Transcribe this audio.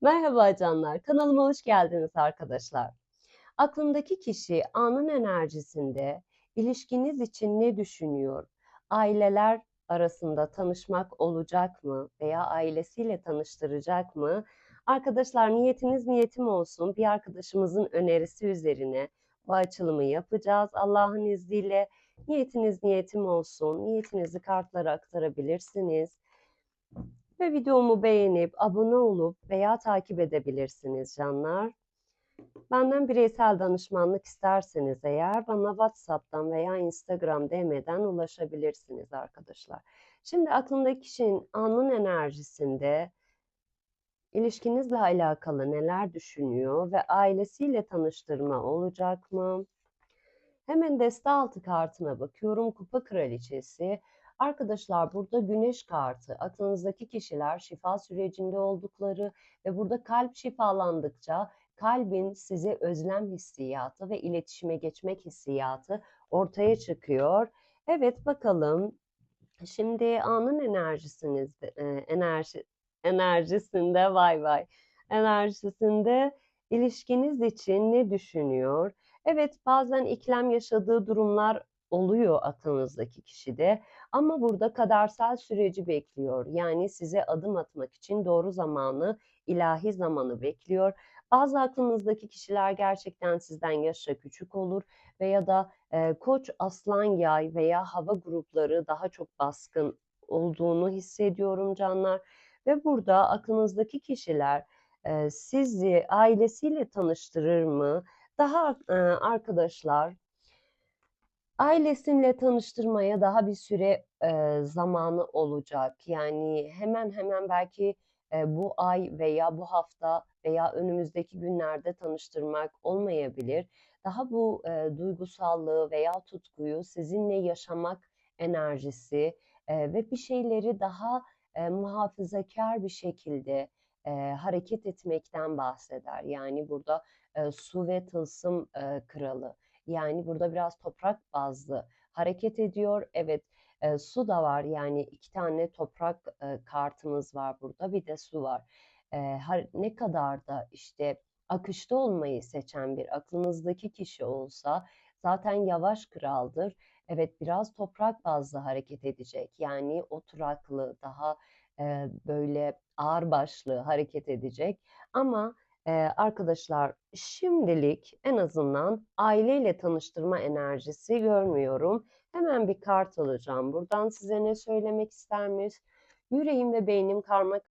Merhaba canlar, kanalıma hoş geldiniz arkadaşlar. Aklımdaki kişi anın enerjisinde ilişkiniz için ne düşünüyor? Aileler arasında tanışmak olacak mı veya ailesiyle tanıştıracak mı? Arkadaşlar niyetiniz niyetim olsun. Bir arkadaşımızın önerisi üzerine bu açılımı yapacağız. Allah'ın izniyle niyetiniz niyetim olsun. Niyetinizi kartlara aktarabilirsiniz. Ve videomu beğenip abone olup veya takip edebilirsiniz canlar. Benden bireysel danışmanlık isterseniz eğer bana WhatsApp'tan veya Instagram DM'den ulaşabilirsiniz arkadaşlar. Şimdi aklımdaki kişinin anın enerjisinde ilişkinizle alakalı neler düşünüyor ve ailesiyle tanıştırma olacak mı? Hemen deste altı kartına bakıyorum. Kupa kraliçesi. Arkadaşlar burada güneş kartı. Aklınızdaki kişiler şifa sürecinde oldukları ve burada kalp şifalandıkça kalbin size özlem hissiyatı ve iletişime geçmek hissiyatı ortaya çıkıyor. Evet bakalım. Şimdi anın enerjisiniz e, enerji enerjisinde vay vay enerjisinde ilişkiniz için ne düşünüyor? Evet bazen ikilem yaşadığı durumlar oluyor aklınızdaki kişide ama burada kadersel süreci bekliyor. Yani size adım atmak için doğru zamanı, ilahi zamanı bekliyor. Bazı aklınızdaki kişiler gerçekten sizden yaşça küçük olur veya da e, Koç, Aslan, Yay veya hava grupları daha çok baskın olduğunu hissediyorum canlar. Ve burada aklınızdaki kişiler e, sizi ailesiyle tanıştırır mı? Daha e, arkadaşlar ailesiyle tanıştırmaya daha bir süre e, zamanı olacak. Yani hemen hemen belki e, bu ay veya bu hafta veya önümüzdeki günlerde tanıştırmak olmayabilir. Daha bu e, duygusallığı veya tutkuyu sizinle yaşamak enerjisi e, ve bir şeyleri daha e, muhafazakar bir şekilde e, hareket etmekten bahseder. Yani burada e, su ve tılsım e, kralı. Yani burada biraz toprak bazlı hareket ediyor. Evet e, su da var yani iki tane toprak e, kartımız var burada bir de su var. E, her, ne kadar da işte akışta olmayı seçen bir aklınızdaki kişi olsa zaten yavaş kraldır. Evet biraz toprak bazlı hareket edecek. Yani oturaklı daha e, böyle ağırbaşlı hareket edecek. Ama e, arkadaşlar şimdilik en azından aileyle tanıştırma enerjisi görmüyorum. Hemen bir kart alacağım. Buradan size ne söylemek ister miyiz? Yüreğim ve beynim karma